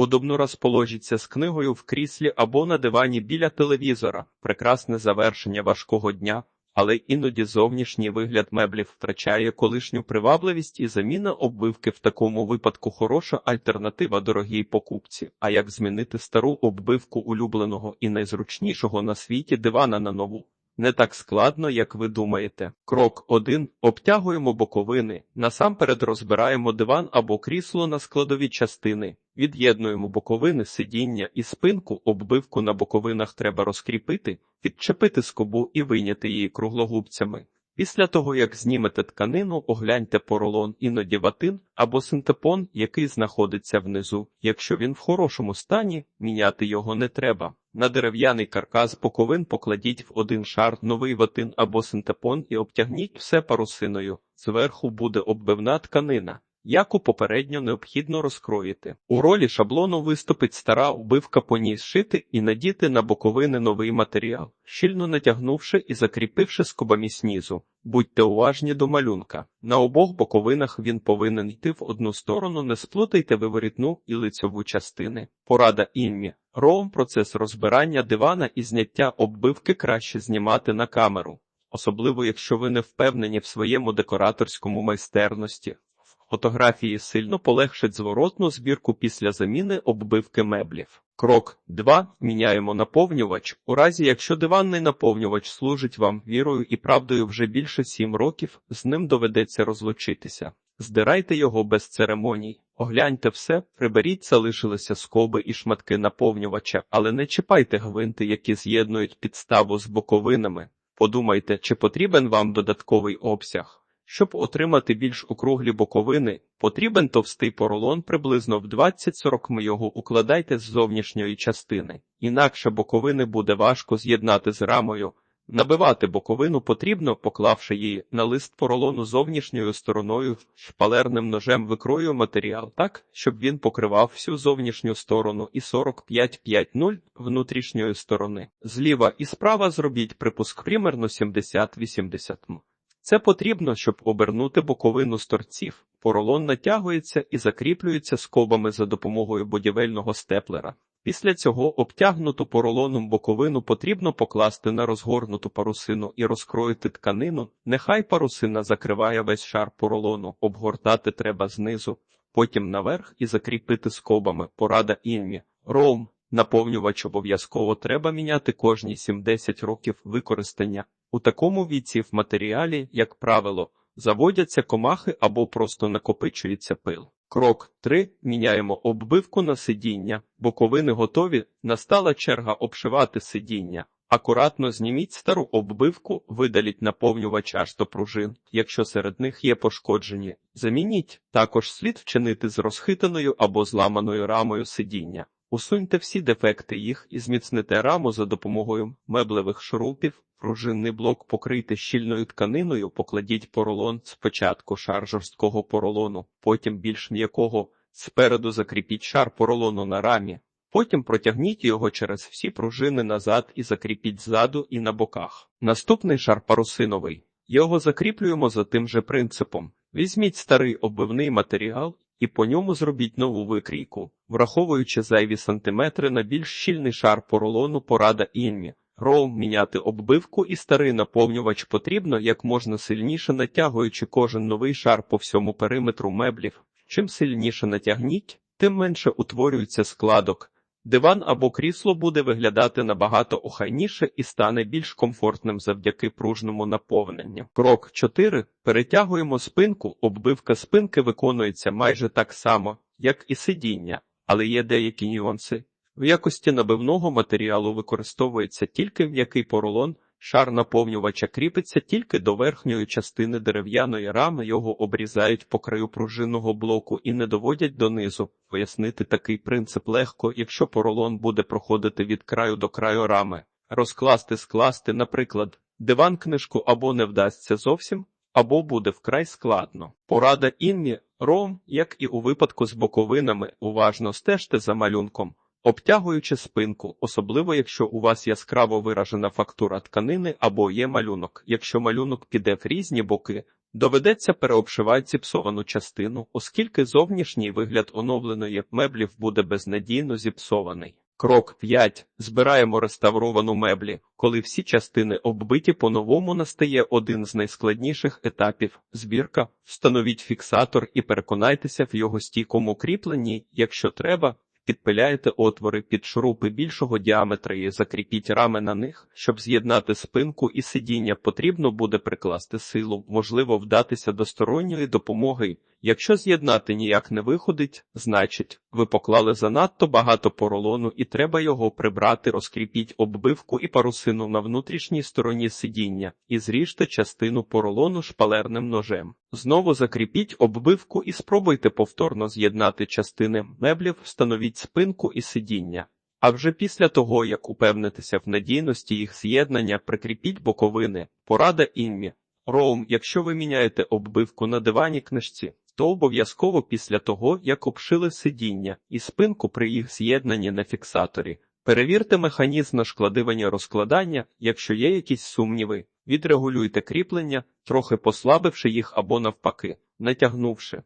Удобно розположіться з книгою в кріслі або на дивані біля телевізора. Прекрасне завершення важкого дня, але іноді зовнішній вигляд меблів втрачає колишню привабливість і заміна оббивки в такому випадку хороша альтернатива дорогій покупці. А як змінити стару оббивку улюбленого і найзручнішого на світі дивана на нову? Не так складно, як ви думаєте. Крок 1. Обтягуємо боковини. Насамперед розбираємо диван або крісло на складові частини. Від'єднуємо боковини, сидіння і спинку. Оббивку на боковинах треба розкріпити, підчепити скобу і вийняти її круглогубцями. Після того, як знімете тканину, огляньте поролон, іноді ватин або синтепон, який знаходиться внизу. Якщо він в хорошому стані, міняти його не треба. На дерев'яний каркас боковин покладіть в один шар новий ватин або синтепон і обтягніть все парусиною. Зверху буде оббивна тканина. Яку попередньо необхідно розкроїти. У ролі шаблону виступить стара оббивка по ній зшити і надіти на боковини новий матеріал, щільно натягнувши і закріпивши скобами снізу. Будьте уважні до малюнка. На обох боковинах він повинен йти в одну сторону, не сплутайте виворітну і лицьову частини. Порада інмі. Роум процес розбирання дивана і зняття оббивки краще знімати на камеру, особливо якщо ви не впевнені в своєму декораторському майстерності. Фотографії сильно полегшать зворотну збірку після заміни оббивки меблів. Крок 2. Міняємо наповнювач. У разі, якщо диванний наповнювач служить вам вірою і правдою вже більше 7 років, з ним доведеться розлучитися. Здирайте його без церемоній. Огляньте все, приберіть, залишилися скоби і шматки наповнювача, але не чіпайте гвинти, які з'єднують підставу з боковинами. Подумайте, чи потрібен вам додатковий обсяг. Щоб отримати більш округлі боковини, потрібен товстий поролон приблизно в 20-40 м його укладайте з зовнішньої частини, інакше боковини буде важко з'єднати з рамою. Набивати боковину потрібно, поклавши її на лист поролону зовнішньою стороною, шпалерним ножем викрою матеріал так, щоб він покривав всю зовнішню сторону і 45-5-0 внутрішньої сторони. Зліва і справа зробіть припуск примерно 70-80 м. Це потрібно, щоб обернути боковину з торців. Поролон натягується і закріплюється скобами за допомогою будівельного степлера. Після цього обтягнуту поролоном боковину потрібно покласти на розгорнуту парусину і розкроїти тканину. Нехай парусина закриває весь шар поролону, обгортати треба знизу, потім наверх і закріпити скобами. Порада інмі. Роум. Наповнювач обов'язково треба міняти кожні 7-10 років використання. У такому віці в матеріалі, як правило, заводяться комахи або просто накопичується пил. Крок 3. Міняємо оббивку на сидіння. Боковини готові. Настала черга обшивати сидіння. Акуратно зніміть стару оббивку, видаліть наповнювач аж до пружин, якщо серед них є пошкоджені. Замініть. Також слід вчинити з розхитаною або зламаною рамою сидіння. Усуньте всі дефекти їх і зміцните раму за допомогою меблевих шурупів. Пружинний блок покрийте щільною тканиною, покладіть поролон спочатку шар жорсткого поролону, потім більш м'якого, спереду закріпіть шар поролону на рамі, потім протягніть його через всі пружини назад і закріпіть ззаду і на боках. Наступний шар парусиновий. Його закріплюємо за тим же принципом. Візьміть старий оббивний матеріал і по ньому зробіть нову викрійку, враховуючи зайві сантиметри на більш щільний шар поролону порада інмі. Роум міняти оббивку і старий наповнювач потрібно як можна сильніше натягуючи кожен новий шар по всьому периметру меблів. Чим сильніше натягніть, тим менше утворюється складок. Диван або крісло буде виглядати набагато охайніше і стане більш комфортним завдяки пружному наповненню. Крок 4. Перетягуємо спинку. Оббивка спинки виконується майже так само, як і сидіння, але є деякі нюанси. В якості набивного матеріалу використовується тільки м'який поролон, шар наповнювача кріпиться тільки до верхньої частини дерев'яної рами, його обрізають по краю пружинного блоку і не доводять донизу. Пояснити такий принцип легко, якщо поролон буде проходити від краю до краю рами. Розкласти, скласти, наприклад, диван книжку або не вдасться зовсім, або буде вкрай складно. Порада інмі, ром, як і у випадку з боковинами, уважно стежте за малюнком. Обтягуючи спинку, особливо якщо у вас яскраво виражена фактура тканини або є малюнок. Якщо малюнок піде в різні боки, Доведеться переобшивати зіпсовану частину, оскільки зовнішній вигляд оновленої меблів буде безнадійно зіпсований. Крок 5. Збираємо реставровану меблі. Коли всі частини оббиті по-новому настає один з найскладніших етапів – збірка. Встановіть фіксатор і переконайтеся в його стійкому кріпленні, якщо треба, Підпиляєте отвори під шурупи більшого діаметра і закріпіть рами на них. Щоб з'єднати спинку і сидіння, потрібно буде прикласти силу, можливо, вдатися до сторонньої допомоги. Якщо з'єднати ніяк не виходить, значить, ви поклали занадто багато поролону і треба його прибрати, розкріпіть оббивку і парусину на внутрішній стороні сидіння і зріжте частину поролону шпалерним ножем. Знову закріпіть оббивку і спробуйте повторно з'єднати частини меблів, встановіть спинку і сидіння. А вже після того, як упевнитеся в надійності їх з'єднання, прикріпіть боковини. Порада інмі. Роум, якщо ви міняєте оббивку на дивані книжці, то обов'язково після того, як обшили сидіння і спинку при їх з'єднанні на фіксаторі. Перевірте механізм нашкладивання розкладання, якщо є якісь сумніви, відрегулюйте кріплення, трохи послабивши їх або навпаки, натягнувши.